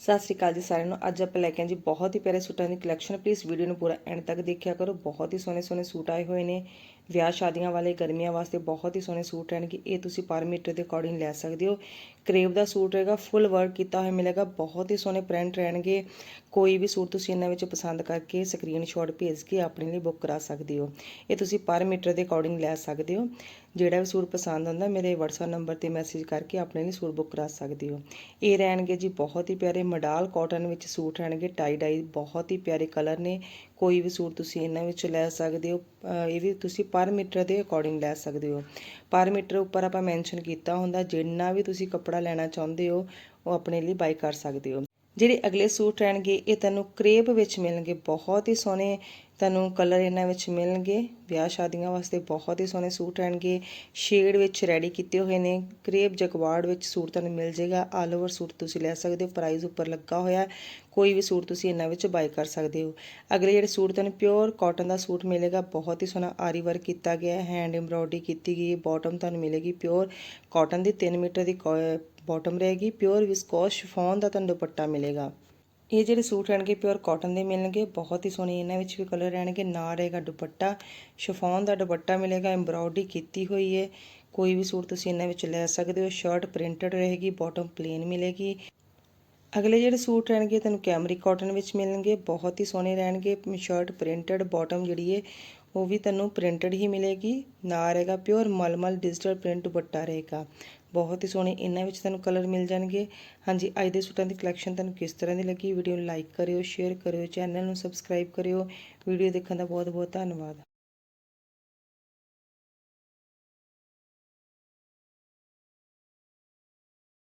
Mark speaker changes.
Speaker 1: ਸਤਿ ਸ਼੍ਰੀ ਅਕਾਲ ਜੀ ਸਾਰਿਆਂ ਨੂੰ। ਅੱਜ ਆਪਾਂ ਲੈ ਕੇ ਆਏ ਜੀ ਬਹੁਤ ਹੀ ਪਿਆਰੇ ਸੂਟਾਂ ਦੀ ਕਲੈਕਸ਼ਨ ਪਲੀਜ਼ ਵੀਡੀਓ ਨੂੰ ਪੂਰਾ ਐਂਡ ਤੱਕ ਦੇਖਿਆ ਕਰੋ। ਬਹੁਤ ਹੀ ਸੋਹਣੇ ਸੋਹਣੇ ਸੂਟ ਆਏ ਹੋਏ ਨੇ। ਵਿਆਹ ਸ਼ਾਦੀਆਂ ਵਾਲੇ, ਗਰਮੀਆਂ ਵਾਸਤੇ ਬਹੁਤ ਹੀ ਸੋਹਣੇ ਸੂਟ ਰਹਿਣਗੇ। ਇਹ ਤੁਸੀਂ ਪਰ ਮੀਟਰ ਦੇ ਅਕੋਰਡਿੰਗ ਲੈ ਸਕਦੇ ਹੋ। ਕਰੇਵ ਦਾ ਸੂਟ ਰਹੇਗਾ ਫੁੱਲ ਵਰਕ ਕੀਤਾ ਹੋਇਆ ਮਿਲੇਗਾ। ਬਹੁਤ ਹੀ ਸੋਹਣੇ ਪ੍ਰਿੰਟ ਰਹਿਣਗੇ। ਕੋਈ ਵੀ ਸੂਟ ਤੁਸੀਂ ਇਹਨਾਂ ਵਿੱਚ ਪਸੰਦ ਕਰਕੇ ਸਕਰੀਨਸ਼ਾਟ ਭੇਜ ਕੇ ਆਪਣੇ ਲਈ ਬੁੱਕ ਕਰਾ ਸਕਦੇ ਹੋ। ਇਹ ਤੁਸੀਂ ਪਰ ਮੀਟਰ ਦੇ ਅਕੋਰਡਿੰਗ ਲੈ ਸਕਦੇ ਹੋ। ਜਿਹੜਾ ਵੀ ਸੂਟ ਪਸੰਦ ਆਉਂਦਾ, ਮੇਰੇ WhatsApp ਨੰਬਰ ਤੇ ਮੈਸੇਜ ਕਰਕੇ ਆਪਣੇ ਲਈ ਸੂਟ ਬੁੱਕ ਕਰਾ ਸਕਦੇ ਹੋ। ਇਹ ਰਹਿਣਗੇ ਜੀ ਬਹੁਤ ਹੀ ਪਿਆਰੇ ਮਡਾਲ ਕਾਟਨ ਵਿੱਚ ਸੂਟ ਰਹਿਣਗੇ ਟਾਈ ਡਾਈ ਬਹੁਤ ਹੀ ਪਿਆਰੇ ਕਲਰ ਨੇ। ਕੋਈ ਵੀ ਸੂਟ ਤੁਸੀਂ ਇਹਨਾਂ ਵਿੱਚ ਲੈ ਸਕਦੇ ਹੋ ਇਹ ਵੀ ਤੁਸੀਂ ਪਰ ਮੀਟਰ ਦੇ ਅਕੋਰਡਿੰਗ ਲੈ ਸਕਦੇ ਹੋ। ਪਰ ਮੀਟਰ ਉੱਪਰ ਆਪਾਂ ਮੈਂਸ਼ਨ ਕੀਤਾ ਹੁੰਦਾ, ਜਿੰਨਾ ਵੀ ਤੁਸੀਂ ਕੱਪੜਾ ਲੈਣਾ ਚਾਹੁੰਦੇ ਹੋ, ਉਹ ਆਪਣੇ ਲਈ ਬਾਈ ਕਰ ਸਕਦੇ ਹੋ। ਜਿਹੜੇ ਅਗਲੇ ਸੂਟ ਰਹਿਣਗੇ, ਇਹ ਤੁਹਾਨੂੰ ਕਰੇਪ ਵਿੱਚ ਮਿਲਣਗੇ, ਬਹੁਤ ਹੀ ਸੋਹਣੇ ਤੁਹਾਨੂੰ ਕਲਰ ਇਹਨਾਂ ਵਿੱਚ ਮਿਲਣਗੇ। ਵਿਆਹ ਸ਼ਾਦੀਆਂ ਵਾਸਤੇ ਬਹੁਤ ਹੀ ਸੋਹਣੇ ਸੂਟ ਰਹਿਣਗੇ। ਸ਼ੇਡ ਵਿੱਚ ਰੈਡੀ ਕੀਤੇ ਹੋਏ ਨੇ, ਕਰੇਪ ਜਗਵਾੜ ਵਿੱਚ ਸੂਟ ਤੁਹਾਨੂੰ ਮਿਲ ਜਾਏਗਾ। ਆਲ ਓਵਰ ਸੂਟ ਤੁਸੀਂ ਲੈ ਸਕਦੇ ਹੋ ਪ੍ਰਾਈਸ ਉੱਪਰ ਲੱਗਾ ਹੋਇਆ ਕੋਈ ਵੀ ਸੂਟ ਤੁਸੀਂ ਇਹਨਾਂ ਵਿੱਚ ਬਾਈ ਕਰ ਸਕਦੇ ਹੋ। ਅਗਲੇ ਜਿਹੜੇ ਸੂਟ ਤੁਹਾਨੂੰ ਪਿਓਰ ਕਾਟਨ ਦਾ ਸੂਟ ਮਿਲੇਗਾ, ਬਹੁਤ ਹੀ ਸੋਹਣਾ ਆਰੀ ਵਰਕ ਕੀਤਾ ਗਿਆ ਹੈ ਹੈਂਡ ਐਮਬ੍ਰੋਇਡਰੀ ਕੀਤੀ ਗਈ ਹੈ ਬਾਟਮ ਤੁਹਾਨੂੰ ਮਿਲੇਗੀ ਪਿਓਰ ਕਾਟਨ ਦੀ 3 ਮੀਟਰ ਦੀ ਬਾਟਮ ਰਹੇਗੀ ਪਿਓਰ ਵਿਸਕੋਸ ਸ਼ਿਫੋਨ ਦਾ ਤੁਹਾਨੂੰ ਦੁਪੱਟਾ ਮਿਲੇਗਾ। ਇਹ ਜਿਹੜੇ ਸੂਟ ਰਹਿਣਗੇ ਪਿਓਰ ਕਾਟਨ ਦੇ ਮਿਲਣਗੇ, ਬਹੁਤ ਹੀ ਸੋਹਣੇ ਇਹਨਾਂ ਵਿੱਚ ਵੀ ਕਲਰ ਰਹਿਣਗੇ, ਨਾਲ ਰਹੇਗਾ ਦੁਪੱਟਾ ਸ਼ਿਫੋਨ ਦਾ ਦੁਪੱਟਾ ਮਿਲੇਗਾ ਐਮਬ੍ਰੋਇਡਰੀ ਕੀਤੀ ਹੋਈ ਹੈ। ਕੋਈ ਵੀ ਸੂਟ ਤੁਸੀਂ ਇਹਨਾਂ ਵਿੱਚ ਲੈ ਸਕਦੇ ਹੋ ਸ਼ਰਟ ਪ੍ਰਿੰਟਡ ਰਹੇਗੀ ਬਾਟਮ ਪਲੇਨ ਮਿਲੇਗੀ। ਅਗਲੇ ਜਿਹੜੇ ਸੂਟ ਰਹਿਣਗੇ, ਤੁਹਾਨੂੰ ਕੈਮਰੀ ਕਾਟਨ ਵਿੱਚ ਮਿਲਣਗੇ, ਬਹੁਤ ਹੀ ਸੋਹਣੇ ਰਹਿਣਗੇ ਸ਼ਰਟ ਪ੍ਰਿੰਟਡ ਬਾਟਮ ਜਿਹੜੀ ਹੈ ਉਹ ਵੀ ਤੁਹਾਨੂੰ ਪ੍ਰਿੰਟਡ ਹੀ ਮਿਲੇਗੀ। ਨਾਲ ਰਹੇਗਾ ਪਿਓਰ ਮਲਮਲ ਡਿਜੀਟਲ ਪ੍ਰਿੰਟ ਦੁਪੱਟਾ ਰਹੇਗਾ ਬਹੁਤ ਹੀ ਸੋਹਣੇ, ਇਹਨਾਂ ਵਿੱਚ ਤੁਹਾਨੂੰ ਕਲਰ ਮਿਲ ਜਾਣਗੇ। ਹਾਂਜੀ, ਅੱਜ ਦੇ ਸੂਟਾਂ ਦੀ ਕਲੈਕਸ਼ਨ ਤੁਹਾਨੂੰ ਕਿਸ ਤਰ੍ਹਾਂ ਦੀ ਲੱਗੀ? ਵੀਡੀਓ ਨੂੰ ਲਾਈਕ ਕਰਿਓ ਸ਼ੇਅਰ ਕਰਿਓ ਚੈਨਲ ਨੂੰ ਸਬਸਕ੍ਰਾਈਬ ਕਰਿਓ। ਵੀਡੀਓ ਦੇਖਣ ਦਾ ਬਹੁਤ ਬਹੁਤ ਧੰਨਵਾਦ।